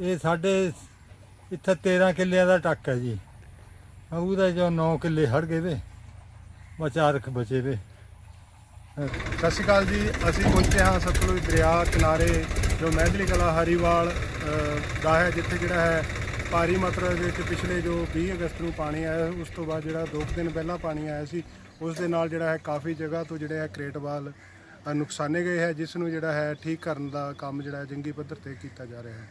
ਇਹ ਸਾਡੇ ਇੱਥੇ 13 ਕਿੱਲਿਆਂ ਦਾ ਟੱਕ ਹੈ ਜੀ। ਉਹਦਾ ਜੋ 9 ਕਿੱਲੇ ਹੜ ਗਏ ਵੇ ਬਚਾਰਕ ਬਚੇ ਵੇ। ਸਤਿ ਸ਼੍ਰੀ ਅਕਾਲ ਜੀ ਅਸੀਂ ਪਹੁੰਚੇ ਹਾਂ ਸਤਲੁਜ ਦਰਿਆ ਕਿਨਾਰੇ ਜੋ ਮਹਿੰਦਲੀ ਕਲਾ ਹਰੀਵਾਲ ਦਾ ਹੈ ਜਿੱਥੇ ਜਿਹੜਾ ਹੈ ਭਾਰੀ ਮਾਤਰਾ ਦੇ ਵਿੱਚ ਪਿਛਲੇ ਜੋ 20 ਅਗਸਤ ਨੂੰ ਪਾਣੀ ਆਇਆ ਉਸ ਤੋਂ ਬਾਅਦ ਜਿਹੜਾ ਦੋ ਕੁ ਦਿਨ ਪਹਿਲਾਂ ਪਾਣੀ ਆਇਆ ਸੀ ਉਸ ਦੇ ਨਾਲ ਜਿਹੜਾ ਹੈ ਕਾਫੀ ਜਗ੍ਹਾ ਤੋਂ ਜਿਹੜੇ ਹੈ ਕ੍ਰੇਟਵਾਲ ਅ, ਨੁਕਸਾਨੇ ਗਏ ਹੈ ਜਿਸ ਨੂੰ ਜਿਹੜਾ ਹੈ ਠੀਕ ਕਰਨ ਦਾ ਕੰਮ ਜਿਹੜਾ ਜੰਗੀ ਪੱਧਰ ਤੇ ਕੀਤਾ ਜਾ ਰਿਹਾ ਹੈ।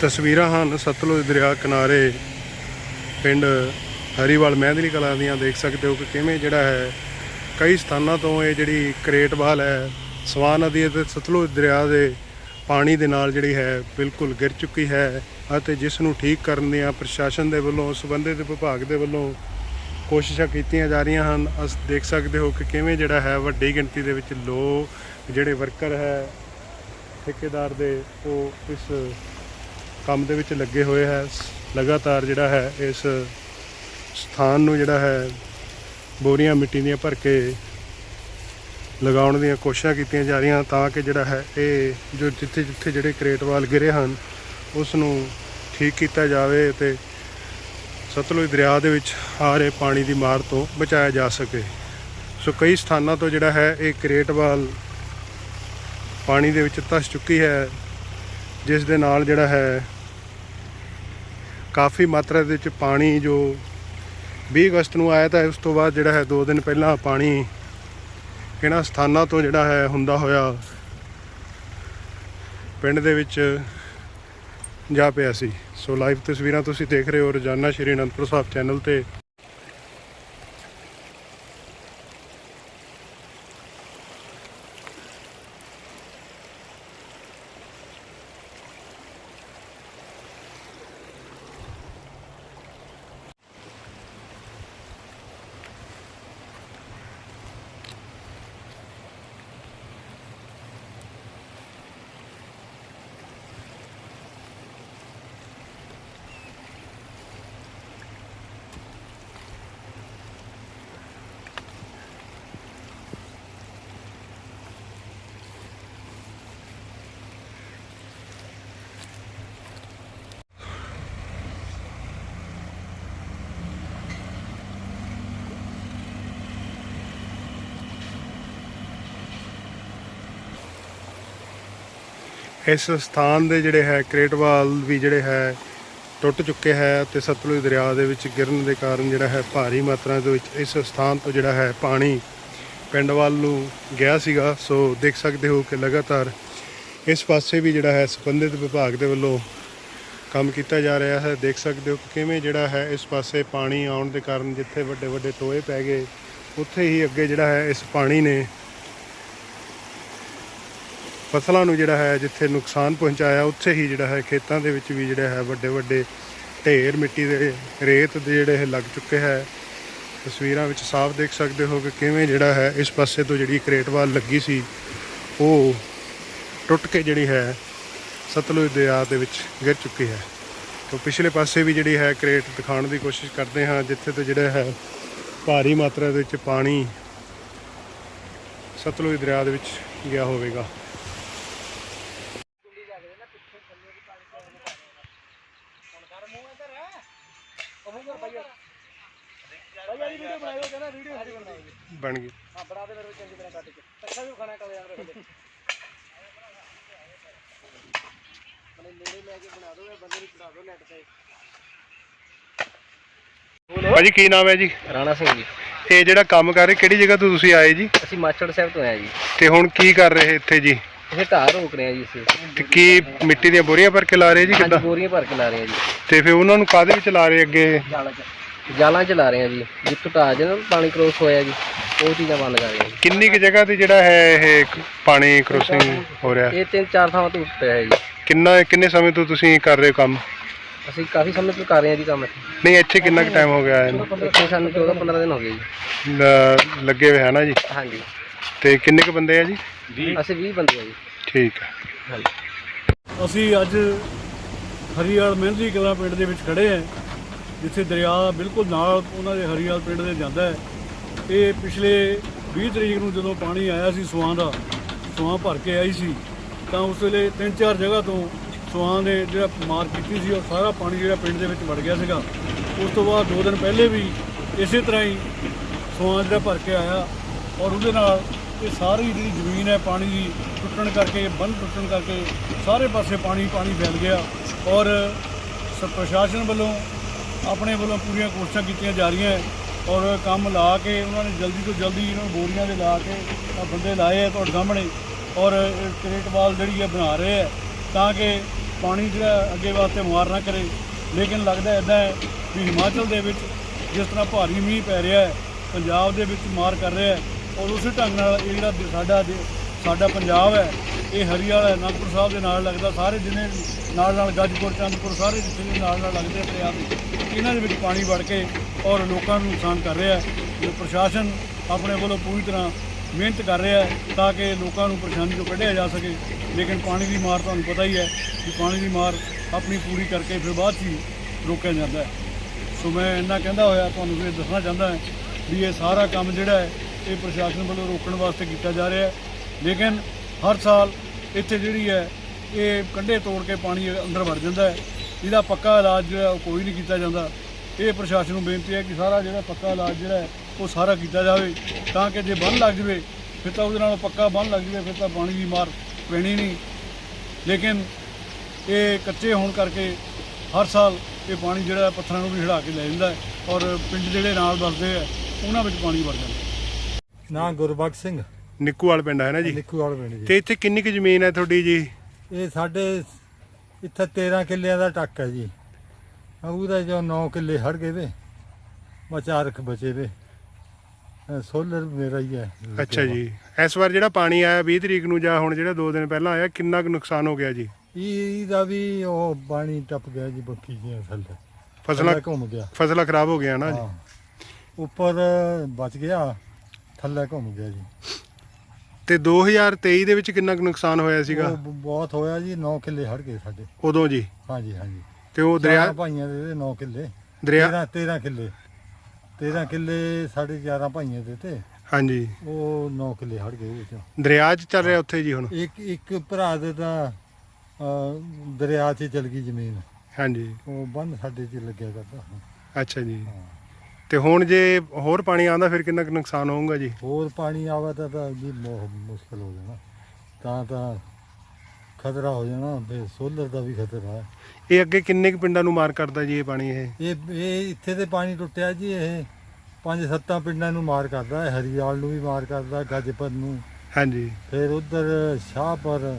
ਤਸਵੀਰਾਂ ਹਨ ਸਤਲੁਜ ਦਰਿਆ ਕਿਨਾਰੇ ਪਿੰਡ ਹਰੀਵਾਲ ਮਹਿੰਦਲੀ ਕਲਾਂ ਦੀਆਂ, ਦੇਖ ਸਕਦੇ ਹੋ ਕਿ ਕਿਵੇਂ ਜਿਹੜਾ ਹੈ, ਕਈ ਸਥਾਨਾਂ ਤੋਂ ਇਹ ਜਿਹੜੀ ਕਰੇਟਵਾਲ ਹੈ ਸਵਾਨ ਨਦੀ ਅਤੇ ਸਤਲੁਜ ਦਰਿਆ ਦੇ ਪਾਣੀ ਦੇ ਨਾਲ ਜਿਹੜੀ ਹੈ, ਬਿਲਕੁਲ ਗਿਰ ਚੁੱਕੀ ਹੈ ਅਤੇ ਜਿਸ ਨੂੰ ਠੀਕ ਕਰਨ ਦੀਆਂ ਪ੍ਰਸ਼ਾਸਨ ਦੇ ਵੱਲੋਂ, ਸੰਬੰਧਿਤ ਵਿਭਾਗ ਦੇ ਵੱਲੋਂ ਕੋਸ਼ਿਸ਼ਾਂ ਕੀਤੀਆਂ ਜਾ ਰਹੀਆਂ ਹਨ। ਅਸ ਦੇਖ ਸਕਦੇ ਹੋ ਕਿ ਕਿਵੇਂ ਜਿਹੜਾ ਹੈ, ਵੱਡੀ ਗਿਣਤੀ ਦੇ ਵਿੱਚ ਲੋਕ, ਜਿਹੜੇ ਵਰਕਰ ਹੈ, ਠੇਕੇਦਾਰ ਦੇ, ਉਹ ਇਸ ਕੰਮ ਦੇ ਵਿੱਚ ਲੱਗੇ ਹੋਏ ਹੈ। ਲਗਾਤਾਰ ਜਿਹੜਾ ਹੈ, ਇਸ ਸਥਾਨ ਨੂੰ ਜਿਹੜਾ ਹੈ, ਬੋਰੀਆਂ ਮਿੱਟੀ ਦੀਆਂ ਭਰ ਕੇ ਲਗਾਉਣ ਦੀਆਂ ਕੋਸ਼ਿਸ਼ਾਂ ਕੀਤੀਆਂ ਜਾ ਰਹੀਆਂ ਤਾਂ ਕਿ ਜਿਹੜਾ ਹੈ, ਇਹ ਜੋ ਜਿੱਥੇ ਜਿੱਥੇ ਜਿਹੜੇ ਕਰੇਟਵਾਲ ਗਿਰੇ ਹਨ, ਉਸ ਨੂੰ ਠੀਕ ਕੀਤਾ ਜਾਵੇ ਤੇ ਸਤਲੁਜ ਦਰਿਆ ਦੇ ਵਿੱਚ ਆ ਰਹੇ ਪਾਣੀ ਦੀ ਮਾਰ ਤੋਂ ਬਚਾਇਆ ਜਾ ਸਕੇ। ਸੋ ਕਈ ਸਥਾਨਾਂ ਤੋਂ ਜਿਹੜਾ ਹੈ, ਇਹ ਕਰੇਟਵਾਲ ਪਾਣੀ ਦੇ ਵਿੱਚ ਧਸ ਚੁੱਕੀ ਹੈ, ਜਿਸ ਦੇ ਨਾਲ ਜਿਹੜਾ ਹੈ ਕਾਫੀ ਮਾਤਰਾ ਦੇ ਵਿੱਚ ਪਾਣੀ ਜੋ 20 ਅਗਸਤ ਨੂੰ ਆਇਆ ਤਾਂ ਉਸ ਤੋਂ ਬਾਅਦ ਜਿਹੜਾ ਹੈ 2 ਦਿਨ ਪਹਿਲਾਂ ਪਾਣੀ ਇਹਨਾਂ ਸਥਾਨਾਂ ਤੋਂ ਜਿਹੜਾ ਹੈ ਹੁੰਦਾ ਹੋਇਆ ਪਿੰਡ ਦੇ ਵਿੱਚ ਜਾ ਪਿਆ ਸੀ। ਸੋ ਲਾਈਵ ਤਸਵੀਰਾਂ ਤੁਸੀਂ ਦੇਖ ਰਹੇ ਹੋ ਰੋਜ਼ਾਨਾ ਸ਼੍ਰੀ ਅਨੰਦਪੁਰ ਸਾਹਿਬ ਚੈਨਲ ਤੇ। ਇਸ ਸਥਾਨ ਦੇ ਜਿਹੜੇ ਹੈ ਕ੍ਰੇਟਵਾਲ ਵੀ ਜਿਹੜੇ ਹੈ, ਟੁੱਟ ਚੁੱਕੇ ਹੈ ਤੇ ਸਤਲੁਜ ਦਰਿਆ ਦੇ ਵਿੱਚ ਗਿਰਨ ਦੇ ਕਾਰਨ ਜਿਹੜਾ ਹੈ, ਭਾਰੀ ਮਾਤਰਾ ਦੇ ਵਿੱਚ ਇਸ ਸਥਾਨ ਤੋਂ ਜਿਹੜਾ ਹੈ, ਪਾਣੀ ਪਿੰਡ ਵੱਲ ਨੂੰ ਗਿਆ ਸੀਗਾ। ਸੋ ਦੇਖ ਸਕਦੇ ਹੋ ਕਿ ਲਗਾਤਾਰ ਇਸ ਪਾਸੇ ਵੀ ਜਿਹੜਾ ਹੈ, ਸੰਬੰਧਿਤ ਵਿਭਾਗ ਦੇ ਵੱਲੋਂ ਕੰਮ ਕੀਤਾ ਜਾ ਰਿਹਾ ਹੈ। ਦੇਖ ਸਕਦੇ ਹੋ ਕਿ ਕਿਵੇਂ ਜਿਹੜਾ ਹੈ, ਇਸ ਪਾਸੇ ਪਾਣੀ ਆਉਣ ਦੇ ਕਾਰਨ ਜਿੱਥੇ ਵੱਡੇ ਵੱਡੇ ਟੋਏ ਪੈ ਗਏ, ਉੱਥੇ ਹੀ ਅੱਗੇ ਜਿਹੜਾ ਹੈ, ਇਸ ਪਾਣੀ ਨੇ ਫਸਲਾਂ ਨੂੰ ਜਿਹੜਾ ਹੈ ਜਿੱਥੇ ਨੁਕਸਾਨ ਪਹੁੰਚਾਇਆ, ਉੱਥੇ ਹੀ ਜਿਹੜਾ ਹੈ ਖੇਤਾਂ ਦੇ ਵਿੱਚ ਵੀ ਜਿਹੜਾ ਹੈ ਵੱਡੇ ਵੱਡੇ ਢੇਰ ਮਿੱਟੀ ਦੇ ਰੇਤ ਦੇ ਜਿਹੜੇ ਇਹ ਲੱਗ ਚੁੱਕੇ ਹੈ। ਤਸਵੀਰਾਂ ਵਿੱਚ ਸਾਫ਼ ਦੇਖ ਸਕਦੇ ਹੋ ਕਿ ਕਿਵੇਂ ਜਿਹੜਾ ਹੈ ਇਸ ਪਾਸੇ ਤੋਂ ਜਿਹੜੀ ਕਰੇਟਵਾਲ ਲੱਗੀ ਸੀ, ਉਹ ਟੁੱਟ ਕੇ ਜਿਹੜੀ ਹੈ ਸਤਲੁਜ ਦਰਿਆ ਦੇ ਵਿੱਚ ਗਿਰ ਚੁੱਕੀ ਹੈ। ਤੋਂ ਪਿਛਲੇ ਪਾਸੇ ਵੀ ਜਿਹੜੀ ਹੈ ਕਰੇਟ ਦਿਖਾਉਣ ਦੀ ਕੋਸ਼ਿਸ਼ ਕਰਦੇ ਹਾਂ, ਜਿੱਥੇ ਤੋਂ ਜਿਹੜਾ ਹੈ ਭਾਰੀ ਮਾਤਰਾ ਦੇ ਵਿੱਚ ਪਾਣੀ ਸਤਲੁਜ ਦਰਿਆ ਦੇ ਵਿੱਚ ਗਿਆ ਹੋਵੇਗਾ। ਬਣ ਗਈ। ਭਾਜੀ ਕੀ ਨਾਮ ਹੈ ਜੀ? ਰਾਣਾ ਸਿੰਘ ਜੀ। ਇਹ ਜਿਹੜਾ ਕੰਮ ਕਰ ਰਹੇ ਕਿਹੜੀ ਜਗ੍ਹਾ ਤੋਂ ਤੁਸੀਂ ਆਏ ਜੀ? ਅਸੀਂ ਮਾਚੜ ਸਾਹਿਬ ਤੋਂ ਆਏ ਜੀ। ਤੇ ਹੁਣ ਕੀ ਕਰ ਰਹੇ ਇੱਥੇ ਜੀ? ਇਹ ਢਾਹ ਰੋਕ ਰਹੇ ਆ ਜੀ ਅਸੀਂ। ਤੇ ਕੀ ਮਿੱਟੀ ਦੀਆਂ ਬੋਰੀਆਂ ਭਰ ਕੇ ਲਾ ਰਹੇ ਜੀ ਹਾਂਜੀ ਕਿੱਦਾਂ? ਬੋਰੀਆਂ ਭਰ ਕੇ ਲਾ ਰਹੇ ਆ ਜੀ। ਤੇ ਫਿਰ ਉਹਨਾਂ ਨੂੰ ਕਾਦੇ ਵਿੱਚ ਲਾ ਰਹੇ ਅੱਗੇ? ਜਾਲਾਂ ਚ। ਜਾਲਾਂ ਚਲਾ ਰਹੇ ਆ ਜੀ। ਜਿੱਥੋਂ ਢਾਹ ਜਾਂਦਾ ਪਾਣੀ ਕ੍ਰੋਸ ਹੋਇਆ ਜੀ ਉਹ ਚੀਜ਼ਾਂ ਬੰਦ ਕਰ ਰਹੇ ਆ ਕਿੰਨੀ ਕੁ ਜਗ੍ਹਾ ਤੇ ਜਿਹੜਾ ਹੈ ਇਹ ਕ- ਪਾਣੀ ਕ੍ਰੋਸਿੰਗ ਹੋ ਰਿਹਾ? ਇਹ ਤਿੰਨ ਚਾਰ ਥਾਵਾਂ ਤੋਂ ਉੱਪਰ ਹੈ ਜੀ। ਕਿੰਨਾ ਕਿੰਨੇ ਸਮੇਂ ਤੋਂ ਤੁਸੀਂ ਕਰ ਰਹੇ ਹੋ ਕੰਮ? ਅਸੀਂ ਕਾਫੀ ਸਮੇਂ ਤੋਂ ਕਰ ਰਹੇ ਹਾਂ ਜੀ ਕੰਮ ਇੱਥੇ। ਨਹੀਂ ਇੱਥੇ ਕਿੰਨਾ ਕੁ ਟਾਈਮ ਹੋ ਗਿਆ ਇਹਨੂੰ? ਇੱਥੇ ਸਾਨੂੰ 14 15 ਦਿਨ ਹੋ ਗਏ ਜੀ। ਲ- ਲੱਗੇ ਹੋਏ ਹੈ ਨਾ ਜੀ? ਹਾਂਜੀ। ਤੇ ਕਿੰਨੇ ਕੁ ਬੰਦੇ ਆ ਜੀ? ਅਸੀਂ 20 ਬੰਦੇ ਆ ਜੀ। ਠੀਕ ਹੈ ਅਸੀਂ ਅੱਜ ਹਰੀਵਾਲ ਮਹਿੰਦਰੀ ਕਲਾਂ ਪਿੰਡ ਦੇ ਵਿੱਚ ਖੜੇ ਹਾਂ ਜਿੱਥੇ ਦਰਿਆ ਬਿਲਕੁਲ ਨਾਲ ਉਹਨਾਂ ਦੇ ਹਰੀਵਾਲ ਪਿੰਡ ਦੇ ਜਾਂਦਾ ਹੈ। ਇਹ ਪਿਛਲੇ 20 ਤਰੀਕ ਨੂੰ ਜਦੋਂ ਪਾਣੀ ਆਇਆ ਸੀ ਸਵਾਂ ਦਾ ਸਵਾਂ ਭਰ ਕੇ ਆਈ ਸੀ ਤਾਂ ਉਸ ਵੇਲੇ ਤਿੰਨ ਚਾਰ ਜਗ੍ਹਾ ਤੋਂ ਸਵਾਂ ਨੇ ਜਿਹੜਾ ਮਾਰ ਕੀਤੀ ਸੀ ਉਹ ਸਾਰਾ ਪਾਣੀ ਜਿਹੜਾ ਪਿੰਡ ਦੇ ਵਿੱਚ ਵੜ ਗਿਆ ਸੀਗਾ। ਉਸ ਤੋਂ ਬਾਅਦ ਦੋ ਦਿਨ ਪਹਿਲੇ ਵੀ ਇਸੇ ਤਰ੍ਹਾਂ ਹੀ ਸਵਾਂ ਜਿਹੜਾ ਭਰ ਕੇ ਆਇਆ ਔਰ ਉਹਦੇ ਨਾਲ ਇਹ ਸਾਰੀ ਜਿਹੜੀ ਜ਼ਮੀਨ ਹੈ ਪਾਣੀ ਦੀ ਟੁੱਟਣ ਕਰਕੇ, ਬੰਨ ਟੁੱਟਣ ਕਰਕੇ ਸਾਰੇ ਪਾਸੇ ਪਾਣੀ ਪਾਣੀ ਫੈਲ ਗਿਆ ਔਰ ਸ- ਪ੍ਰਸ਼ਾਸਨ ਵੱਲੋਂ, ਆਪਣੇ ਵੱਲੋਂ ਪੂਰੀਆਂ ਕੋਸ਼ਿਸ਼ਾਂ ਕੀਤੀਆਂ ਜਾ ਰਹੀਆਂ ਔਰ ਕੰਮ ਲਾ ਕੇ ਉਹਨਾਂ ਨੇ ਜਲਦੀ ਤੋਂ ਜਲਦੀ ਇਹਨਾਂ ਨੂੰ ਬੋਰੀਆਂ ਦੇ ਲਾ ਕੇ ਆਹ ਬੰਦੇ ਲਾਏ ਆ ਤੁਹਾਡੇ ਸਾਹਮਣੇ ਔਰ ਇਹ ਕ੍ਰੇਟ ਵਾਲ ਜਿਹੜੀ ਹੈ ਬਣਾ ਰਹੇ ਹੈ ਤਾਂ ਕਿ ਪਾਣੀ ਜਿਹੜਾ ਅੱਗੇ ਵਾਸਤੇ ਮਾਰ ਨਾ ਕਰੇ। ਲੇਕਿਨ ਲੱਗਦਾ ਇਦਾਂ ਹੈ ਵੀ ਹਿਮਾਚਲ ਦੇ ਵਿੱਚ ਜਿਸ ਤਰ੍ਹਾਂ ਭਾਰੀ ਮੀਂਹ ਪੈ ਰਿਹਾ ਹੈ, ਪੰਜਾਬ ਦੇ ਵਿੱਚ ਮਾਰ ਕਰ ਰਿਹਾ ਹੈ ਔਰ ਉਸੇ ਢੰਗ ਨਾਲ ਇਹ ਜਿਹੜਾ ਸਾਡਾ ਦੇ- ਸਾਡਾ ਪੰਜਾਬ ਹੈ, ਇਹ ਹਰੀਆਲਾ ਅਨੰਦਪੁਰ ਸਾਹਿਬ ਦੇ ਨਾਲ ਲੱਗਦਾ, ਸਾਰੇ ਜਿੰਨੇ ਨਾਲ ਨਾਲ ਗੱਜਪੁਰ ਚੰਦਪੁਰ, ਸਾਰੇ ਜਿੱਥੇ ਨਾਲ ਨਾਲ ਲੱਗਦੇ ਆ ਦਰਿਆ ਦੇ, ਇਹਨਾਂ ਦੇ ਵਿੱਚ ਪਾਣੀ ਵੜ ਕੇ ਔਰ ਲੋਕਾਂ ਨੂੰ ਨੁਕਸਾਨ ਕਰ ਰਿਹਾ ਹੈ। ਜੋ ਪ੍ਰਸ਼ਾਸਨ ਆਪਣੇ ਵੱਲੋਂ ਪੂਰੀ ਤਰ੍ਹਾਂ ਮਿਹਨਤ ਕਰ ਰਿਹਾ ਹੈ ਤਾਂ ਕਿ ਲੋਕਾਂ ਨੂੰ ਪਰੇਸ਼ਾਨੀ ਤੋਂ ਕੱਢਿਆ ਜਾ ਸਕੇ। ਲੇਕਿਨ ਪਾਣੀ ਦੀ ਮਾਰ ਤੁਹਾਨੂੰ ਪਤਾ ਹੀ ਹੈ ਕਿ ਪਾਣੀ ਦੀ ਮਾਰ ਆਪਣੀ ਪੂਰੀ ਕਰਕੇ ਫਿਰ ਬਾਅਦ 'ਚ ਹੀ ਰੋਕਿਆ ਜਾਂਦਾ ਹੈ। ਸੋ ਮੈਂ ਇੰਨਾ ਕਹਿੰਦਾ ਹੋਇਆ, ਤੁਹਾਨੂੰ ਇਹ ਦੱਸਣਾ ਚਾਹੁੰਦਾ ਹਾਂ ਵੀ ਇਹ ਸਾਰਾ ਕੰਮ ਜਿਹੜਾ ਹੈ ਇਹ ਪ੍ਰਸ਼ਾਸਨ ਵੱਲੋਂ ਰੋਕਣ ਵਾਸਤੇ ਕੀਤਾ ਜਾ ਰਿਹਾ ਹੈ। ਲੇਕਿਨ ਹਰ ਸਾਲ ਇੱਥੇ ਜਿਹੜੀ ਹੈ, ਇਹ ਕੰਢੇ ਤੋੜ ਕੇ ਪਾਣੀ ਅੰਦਰ ਵੜ ਜਾਂਦਾ ਹੈ। ਇਹਦਾ ਪੱਕਾ ਇਲਾਜ ਜਿਹੜਾ ਉਹ ਕੋਈ ਨਹੀਂ ਕੀਤਾ ਜਾਂਦਾ। ਇਹ ਪ੍ਰਸ਼ਾਸਨ ਨੂੰ ਬੇਨਤੀ ਹੈ ਕਿ ਸਾਰਾ ਜਿਹੜਾ ਪੱਕਾ ਇਲਾਜ ਜਿਹੜਾ ਉਹ ਸਾਰਾ ਕੀਤਾ ਜਾਵੇ। ਤਾਂ ਕਿ ਜੇ ਬੰਨ ਲੱਗ ਜਵੇ, ਫਿਰ ਤਾਂ ਉਹਦੇ ਨਾਲ ਪੱਕਾ ਬੰਨ ਲੱਗ ਜਵੇ, ਫਿਰ ਤਾਂ ਪਾਣੀ ਦੀ ਮਾਰ ਪੈਣੀ ਨਹੀਂ। ਲੇਕਿਨ ਇਹ ਕੱਚੇ ਹੋਣ ਕਰਕੇ ਹਰ ਸਾਲ ਇਹ ਪਾਣੀ ਜਿਹੜਾ ਪੱਥਰਾਂ ਨੂੰ ਵੀ ਹਿਲਾ ਕੇ ਲੈ ਜਾਂਦਾ ਔਰ ਪਿੰਡ ਜਿਹੜੇ ਨਾਲ ਵਸਦੇ ਆ ਉਹਨਾਂ ਵਿੱਚ ਪਾਣੀ ਵੜ ਜਾਂਦਾ ਨਾ ਗੁਰਬਖਸ਼ ਸਿੰਘ। ਨਿੱਕੂਵਾਲ ਪਿੰਡ ਹੈ ਨਾ ਜੀ? ਨਿੱਕੂ ਵਾਲ ਪਿੰਡ ਜੀ। ਤੇ ਇੱਥੇ ਕਿੰਨੀ ਕੁ ਜ਼ਮੀਨ ਹੈ ਤੁਹਾਡੀ ਜੀ? ਇਹ ਸਾਡੇ ਇੱਥੇ 13 ਕਿੱਲਿਆਂ ਦਾ ਟੱਕ ਹੈ ਜੀ। ਉਹਦਾ ਜੋ 9 ਕਿੱਲੇ ਹੜ ਗਏ ਵੇ ਬਚਾ ਰੱਖ ਬਚੇ ਵੇ। ਸੋਲਰ ਮੇਰਾ ਹੀ ਹੈ। ਅੱਛਾ ਜੀ। ਇਸ ਵਾਰ ਜਿਹੜਾ ਪਾਣੀ ਆਇਆ 20 ਤਰੀਕ ਨੂੰ ਜਾਂ ਹੁਣ ਜਿਹੜਾ 2 ਦਿਨ ਪਹਿਲਾਂ ਆਇਆ ਕਿੰਨਾ ਕੁ ਨੁਕਸਾਨ ਹੋ ਗਿਆ ਜੀ? ਇਹ ਇਹਦਾ ਵੀ ਉਹ ਪਾਣੀ ਟੱਪ ਗਿਆ ਜੀ ਬੱਕੀ ਜੀਆਂ ਥੱਲੇ। ਫਸਲਾਂ ਘੁੰਮ ਗਿਆ। ਫਸਲਾਂ ਖਰਾਬ ਹੋ ਗਿਆ ਨਾ ਜੀ। ਉੱਪਰ ਬਚ ਗਿਆ। ਥੱਲੇ ਘੁੰਮ ਗਿਆ ਜੀ। ਤੇ 2023 ਦੇ ਵਿੱਚ ਕਿੰਨਾ ਕੁ ਨੁਕਸਾਨ ਹੋਇਆ ਸੀਗਾ? ਉਹ ਬ- ਬਹੁਤ ਹੋਇਆ ਜੀ 9 ਕਿੱਲੇ ਹੜ ਗਏ ਸਾਡੇ। ਉਦੋਂ ਜੀ? ਹਾਂਜੀ ਹਾਂਜੀ। ਤੇ ਉਹ ਦਰਿਆ ਚਾਰਾਂ ਭਾਈਆਂ ਦੇ 9 ਕਿੱਲੇ। ਦਰਿਆ 13 13 ਕਿੱਲੇ। 13 ਕਿੱਲੇ ਸਾਡੇ 11 ਭਾਈਆਂ ਦੇ ਤੇ। ਹਾਂਜੀ। ਉਹ 9 ਕਿੱਲੇ ਹੜ ਗਏ ਉਹ ਚੋਂ ਦਰਿਆ 'ਚ ਚੱਲ ਰਿਹਾ ਉੱਥੇ ਜੀ ਹੁਣ? ਇੱਕ ਇੱਕ ਭਰਾ ਦੇ ਤਾਂ ਅਹ, ਦਰਿਆ 'ਚ ਚਲ ਗਈ ਜ਼ਮੀਨ। ਹਾਂਜੀ। ਉਹ ਬੰਨ ਸਾਡੇ 'ਚ ਲੱਗਿਆ ਕਰਦਾ। ਅੱਛਾ ਜੀ। ਹਾਂ। ਤੇ ਹੁਣ ਜੇ ਹੋਰ ਪਾਣੀ ਆਉਂਦਾ ਫਿਰ ਕਿੰਨਾ ਕੁ ਨੁਕਸਾਨ ਹੋਊਗਾ ਜੀ? ਹੋਰ ਪਾਣੀ ਆਵੇ ਤਾਂ ਤਾਂ ਜੀ ਬਹੁਤ ਮੁਸ਼ਕਲ ਹੋ ਜਾਣਾ। ਤਾਂ ਤਾਂ ਖਤਰਾ ਹੋ ਜਾਣਾ ਫਿਰ ਸੋਲਰ ਦਾ ਵੀ ਖਤਰਾ ਹੈ। ਇਹ ਅੱਗੇ ਕਿੰਨੇ ਕੁ ਪਿੰਡਾਂ ਨੂੰ ਮਾਰ ਕਰਦਾ ਜੀ ਇਹ ਪਾਣੀ ਇਹ? ਇਹ ਇਹ ਇੱਥੇ ਤੇ ਪਾਣੀ ਟੁੱਟਿਆ ਜੀ ਇਹ। ਪੰਜ ਸੱਤਾਂ ਪਿੰਡਾਂ ਨੂੰ ਮਾਰ ਕਰਦਾ ਹੈ ਹਰੀਆਲ ਨੂੰ ਵੀ ਮਾਰ ਕਰਦਾ ਗੱਜਪਤ ਨੂੰ। ਹਾਂਜੀ। ਫਿਰ ਉਧਰ ਸ਼ਾਹਪੁਰ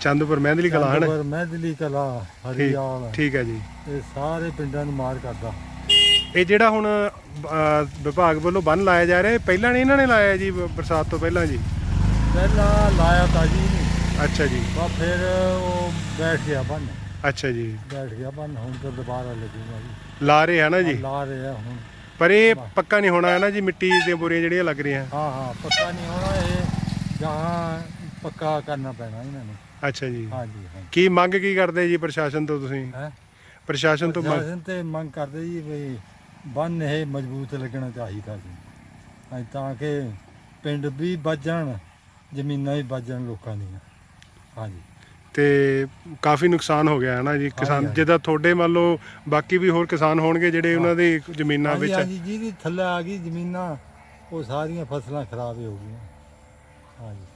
ਚੰਦਪੁਰ ਮਹਿੰਦਲੀ ਕਲਾ ਹਨ? ਚੰਦਪੁਰ ਮਹਿਦਲੀ ਕਲਾ ਹਰੀਆਲ। ਠੀਕ ਹੈ ਜੀ। ਇਹ ਸਾਰੇ ਪਿੰਡਾਂ ਨੂੰ ਮਾਰ ਕਰਦਾ। ਇਹ ਜਿਹੜਾ ਹੁਣ ਵਿਭਾਗ ਵੱਲੋਂ ਬੰਨ ਲਾਇਆ ਜਾ ਰਿਹਾ ਇਹ ਪਹਿਲਾਂ ਨਹੀਂ ਇਹਨਾਂ ਨੇ ਲਾਇਆ ਜੀ ਬਰਸਾਤ ਤੋਂ ਪਹਿਲਾਂ ਜੀ? ਪਹਿਲਾਂ ਲਾਇਆ ਤਾਂ ਜੀ ਨਹੀਂ। ਅੱਛਾ ਜੀ। ਬਾ ਫਿਰ ਉਹ ਬੈਠ ਗਿਆ ਬੰਨ ਅੱਛਾ ਜੀ। ਬੈਠ ਗਿਆ ਬੰਨ ਹੁਣ ਤਾਂ ਦੁਬਾਰਾ ਲੱਗੂਗਾ ਜੀ। ਲਾ ਰਹੇ ਹੈ ਨਾ ਜੀ? ਲਾ ਰਹੇ ਆ ਹੁਣ। ਪਰ ਇਹ ਪੱਕਾ ਨਹੀਂ ਹੋਣਾ ਹੈ ਨਾ ਜੀ ਮਿੱਟੀ ਦੀਆਂ ਬੋਰੀਆਂ ਜਿਹੜੀਆਂ ਲੱਗ ਰਹੀਆਂ? ਹਾਂ ਹਾਂ ਪੱਕਾ ਨਹੀਂ ਹੋਣਾ ਇਹ। ਜਹਾਂ ਪੱਕਾ ਕਰਨਾ ਪੈਣਾ ਇਹਨਾਂ ਨੂੰ। ਅੱਛਾ ਜੀ ਹਾਂ। ਕੀ ਮੰਗ ਕੀ ਕਰਦੇ ਜੀ ਪ੍ਰਸ਼ਾਸਨ ਤੋਂ ਤੁਸੀਂ? ਹੈ? ਪ੍ਰਸ਼ਾਸਨ ਤੋਂ ਮੰਗ ਪ੍ਰਸ਼ਾਸਨ ਤੇ ਮੰਗ ਕਰਦੇ ਜੀ ਵੀ ਬੰਨ ਇਹ ਮਜ਼ਬੂਤ ਲੱਗਣਾ ਚਾਹੀਦਾ ਜੀ ਹਾਂ, ਤਾਂ ਕਿ ਪਿੰਡ ਵੀ ਬਚਣ ਜ਼ਮੀਨਾਂ ਵੀ ਬਚਣ ਲੋਕਾਂ ਦੀਆਂ। ਹਾਂਜੀ। ਤੇ ਕਾਫੀ ਨੁਕਸਾਨ ਹੋ ਗਿਆ ਹੈ ਨਾ ਜੀ ਕਿਸਾਨ ਹਾਂਜੀ। ਜਿਹਦਾ ਤੁਹਾਡੇ ਮੰਨ ਲਓ ਬਾਕੀ ਵੀ ਹੋਰ ਕਿਸਾਨ ਹੋਣਗੇ ਜਿਹੜੇ ਉਹਨਾਂ ਦੀ ਜ਼ਮੀਨਾਂ ਹਾਂਜੀ ਵਿੱਚ ਹਾਂਜੀ ਜਿਹਦੀ ਥੱਲੇ ਆ ਗਈ ਜ਼ਮੀਨਾਂ ਉਹ ਸਾਰੀਆਂ ਫਸਲਾਂ ਖਰਾਬ ਹੀ ਹੋ ਗਈਆਂ। ਹਾਂਜੀ।